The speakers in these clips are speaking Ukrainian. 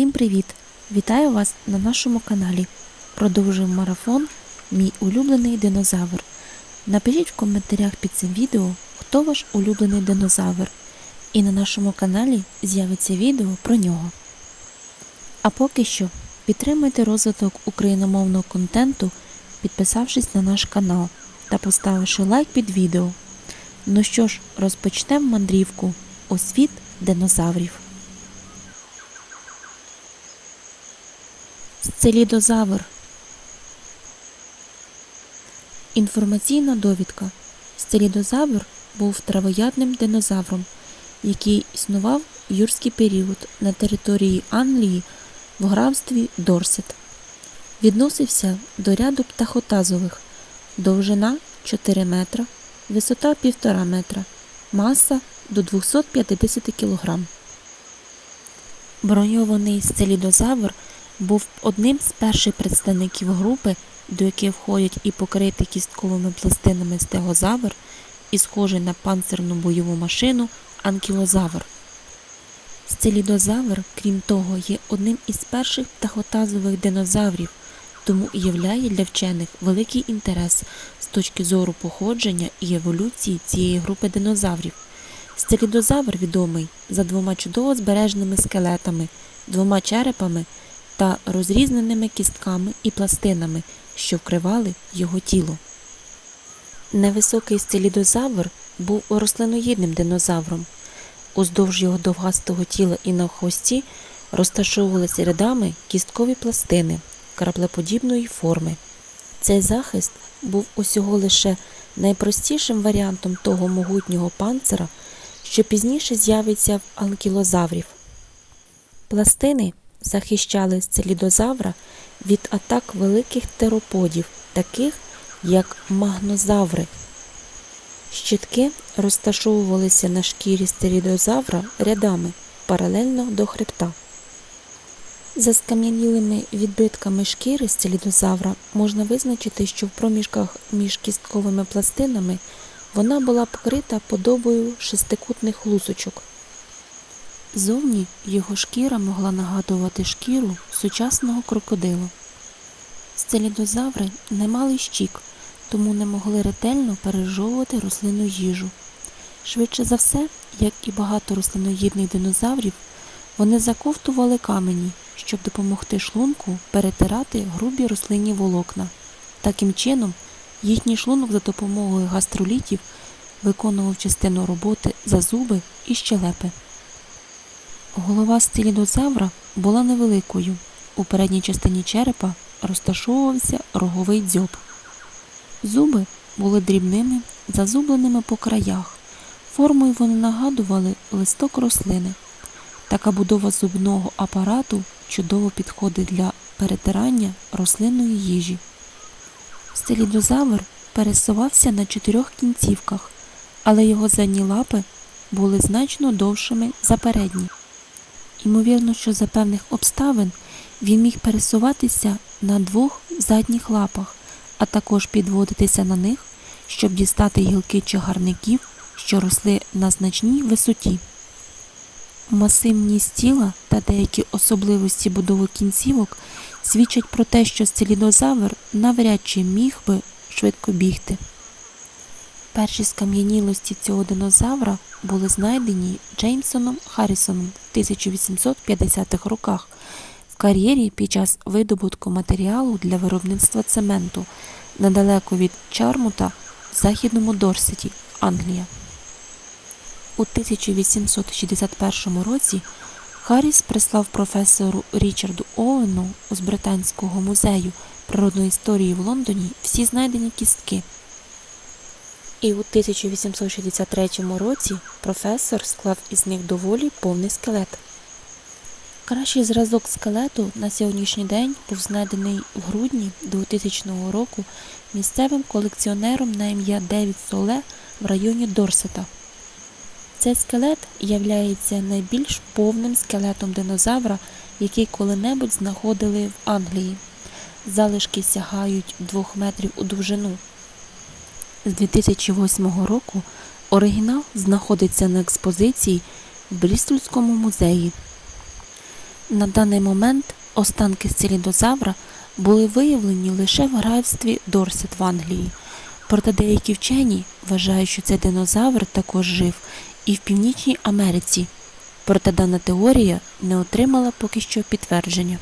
Всім привіт! Вітаю вас на нашому каналі. Продовжуємо марафон Мій улюблений динозавр. Напишіть в коментарях під цим відео, хто ваш улюблений динозавр. І на нашому каналі з'явиться відео про нього. А поки що підтримуйте розвиток україномовного контенту, підписавшись на наш канал та поставивши лайк під відео. Ну що ж, розпочнемо мандрівку у світ динозаврів. Сцелідозавр. Інформаційна довідка. Сцелідозавр був травоядним динозавром, який існував в юрський період на території Англії в графстві Дорсет. Відносився до ряду птахотазових, довжина 4 метра, висота 1,5 метра, маса до 250 кг. Броньований сцелідозавр був одним з перших представників групи, до яких входять і покритий кістковими пластинами стегозавр, і схожий на панцирну бойову машину анкілозавр. Сцелідозавр, крім того, є одним із перших птахотазових динозаврів, тому і являє для вчених великий інтерес з точки зору походження і еволюції цієї групи динозаврів. Сцелідозавр відомий за двома чудово збереженими скелетами, двома черепами та розрізненими кістками і пластинами, що вкривали його тіло. Невисокий сцелідозавр був рослиноїдним динозавром. Уздовж його довгастого тіла і на хвості розташовувалися рядами кісткові пластини краплеподібної форми. Цей захист був усього лише найпростішим варіантом того могутнього панцира, що пізніше з'явиться в анкілозаврів. Пластини захищали сцелідозавра від атак великих тероподів, таких як магнозаври. Щитки розташовувалися на шкірі стерідозавра рядами паралельно до хребта. За скам'янілими відбитками шкіри сцелідозавра можна визначити, що в проміжках між кістковими пластинами вона була покрита подобою шестикутних лусочок. Зовні його шкіра могла нагадувати шкіру сучасного крокодила. Сцелідозаври не мали щік, тому не могли ретельно пережовувати рослинну їжу. Швидше за все, як і багато рослиноїдних динозаврів, вони заковтували камені, щоб допомогти шлунку перетирати грубі рослинні волокна. Таким чином, їхній шлунок за допомогою гастролітів виконував частину роботи за зуби і щелепи. Голова сцелідозавра була невеликою. У передній частині черепа розташовувався роговий дзьоб. Зуби були дрібними, зазубленими по краях. Формою вони нагадували листок рослини. Така будова зубного апарату чудово підходить для перетирання рослинної їжі. Сцелідозавр пересувався на чотирьох кінцівках, але його задні лапи були значно довшими за передні. Ймовірно, що за певних обставин він міг пересуватися на двох задніх лапах, а також підводитися на них, щоб дістати гілки чагарників, що росли на значній висоті. Масивність тіла та деякі особливості будови кінцівок свідчать про те, що сцелідозавр навряд чи міг би швидко бігти. Перші скам'янілості цього динозавра були знайдені Джеймсоном Харрісоном в 1850-х роках в кар'єрі під час видобутку матеріалу для виробництва цементу недалеко від Чармута в західному Дорсеті, Англія. У 1861 році Харріс прислав професору Річарду Оуену з Британського музею природної історії в Лондоні всі знайдені кістки. І у 1863 році професор склав із них доволі повний скелет. Кращий зразок скелету на сьогоднішній день був знайдений в грудні 2000 року місцевим колекціонером на ім'я Девід Соле в районі Дорсета. Цей скелет являється найбільш повним скелетом динозавра, який коли-небудь знаходили в Англії. Залишки сягають 2 метрів у довжину. З 2008 року оригінал знаходиться на експозиції в Брістольському музеї. На даний момент останки сцелідозавра були виявлені лише в графстві Дорсет в Англії. Проте деякі вчені вважають, що цей динозавр також жив і в Північній Америці. Проте дана теорія не отримала поки що підтвердження.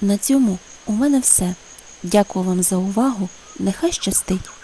На цьому у мене все. Дякую вам за увагу. Нехай щастить!